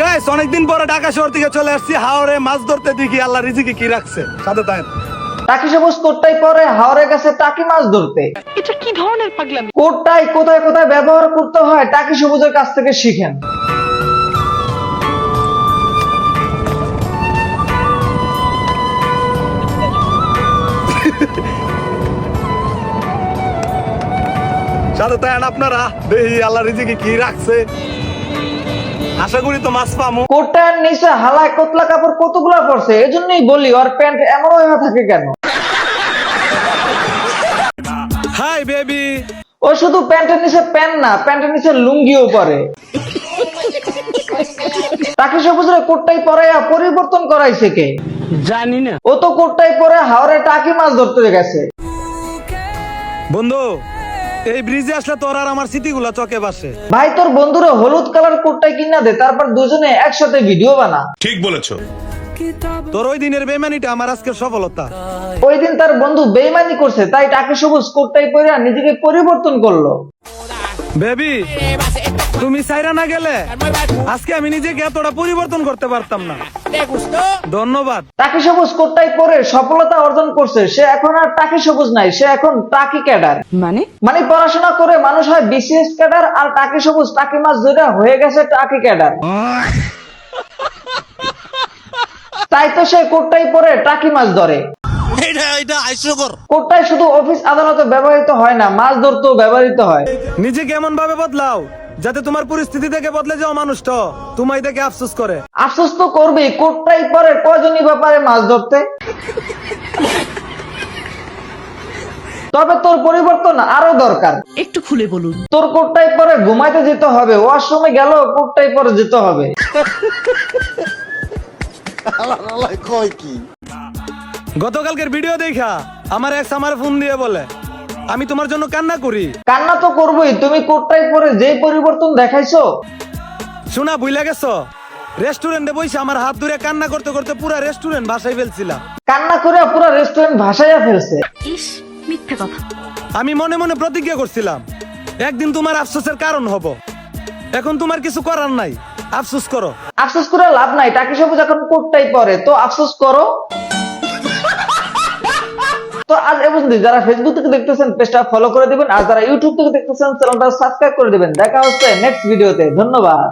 Guys অনেকদিন পরে ঢাকা শহর থেকে চলে আসছি। হাওড়ে মাছ ধরতে দেখি আল্লাহ রিজিকে কি রাখছে। সাথে তাই টাকি সবুজ কোটটাই পরে হাওড়ে গেছে টাকি মাছ ধরতে। এটা কি ধরনের পাগলামি? কোটটাই কোথায় কোথায় ব্যবহার করতে হয় টাকি সবুজের কাছ থেকে শিখেন। সাথে তাই আপনারা। দেখি আল্লাহ রিজিকে কি রাখছে। আশা করি তো মাছ পামু। কোটটার নিচে হালায় কোতলা কাপড় কতগুলা পড়ছে এজন্যই বলি ওর প্যান্ট এমন হয়ে থাকে কেন? হাই বেবি ও শুধু প্যান্টের নিচে প্যান্ট না প্যান্টের নিচে লুঙ্গিও পরে। টাকি সবুজের কোটটাই পরাইয়া পরিবর্তন করাইছে কে? জানি না। ও তো কোটটাই পরে হাওড়ে টাকি মাছ ধরতে গেছে। বন্ধু এই ব্রিজে আসলে তোর আর আমার স্মৃতিগুলো চকে বাসে। ভাই তোর বন্ধুরা হলুদ কালার কোটটা কিনা দে তারপর দুজনে একসাথে ভিডিও বানা। ঠিক বলেছ। তোর ওই দিনের বেমানিটা আমার আজকের সফলতা। ওই দিন তার বন্ধু বেইমানি করছে তাই তাকে সবুজ কোটটাই পরে নিজেকে পরিবর্তন করল। বেবি তুমি সাইরা না গেলে আজকে আমি নিজেকে এতটা পরিবর্তন করতে পারতাম না। ধন্যবাদ। টাকি সবুজ কোটটাই পরে সফলতা অর্জন করছে সে এখন আর টাকি সবুজ নাই সে এখন টাকি ক্যাডার। মানে? মানে পড়াশোনা করে মানুষ হয় বিসিএস ক্যাডার আর টাকি সবুজ টাকি মাছ ধরে হয়ে গেছে টাকি ক্যাডার। তাই তো সে কোটটাই পরে টাকি মাছ ধরে। কোটটাই শুধু অফিস আদালতে ব্যবহৃত হয় না মাছ ধরতেও ব্যবহৃত হয়। নিজেকে এমন ভাবে বদলাও যাতে তোমার পরিস্থিতি থেকে বদলে যাও মানুষটা তোমায় দেখে আফসোস করে। আফসোস তো করবেই কোটটাই পরে কয়জনই ব্যাপারে মাছ ধরতে। তবে তোর পরিবর্তন আরও দরকার। একটু খুলে বলুন। তোর কোটটাই পরে ঘুমাইতে যেতে হবে ওয়াশরুমে গেল কোটটাই পরে যেতে হবে। গতকালকের ভিডিও দেখা আমার এক্স আমার ফোন দিয়ে বলে আমি তোমার জন্য কান্না করি। কান্না তো করবোই তুমি কোটটাই পরে যে পরিবর্তন দেখাইছো। শোনা বুঝলা গেছো? রেস্টুরেন্টে বসে আমার হাত ধরে কান্না করতে করতে পুরা রেস্টুরেন্ট ভাসাই ফেলছিলাম। কান্না করে পুরো রেস্টুরেন্ট ভাসাইয়া ফেলছে। ইস মিথ্যে কথা। আমি মনে মনে প্রতিজ্ঞা করছিলাম একদিন তোমার আফসোসের কারণ হব। এখন তোমার কিছু করার নাই আফসোস করো। আফসোস করে লাভ নাই টাকি সবুজ এখন কোটটাই পরে। তো আফসোস করো। তো আজ এ পর্যন্ত। যারা ফেসবুক থেকে দেখতেছেন, পেজটা ফলো করে দিবেন। আর যারা ইউটিউব থেকে দেখতেছেন চ্যানেলটা সাবস্ক্রাইব করে দিবেন। দেখা হচ্ছে নেক্সট ভিডিওতে ধন্যবাদ।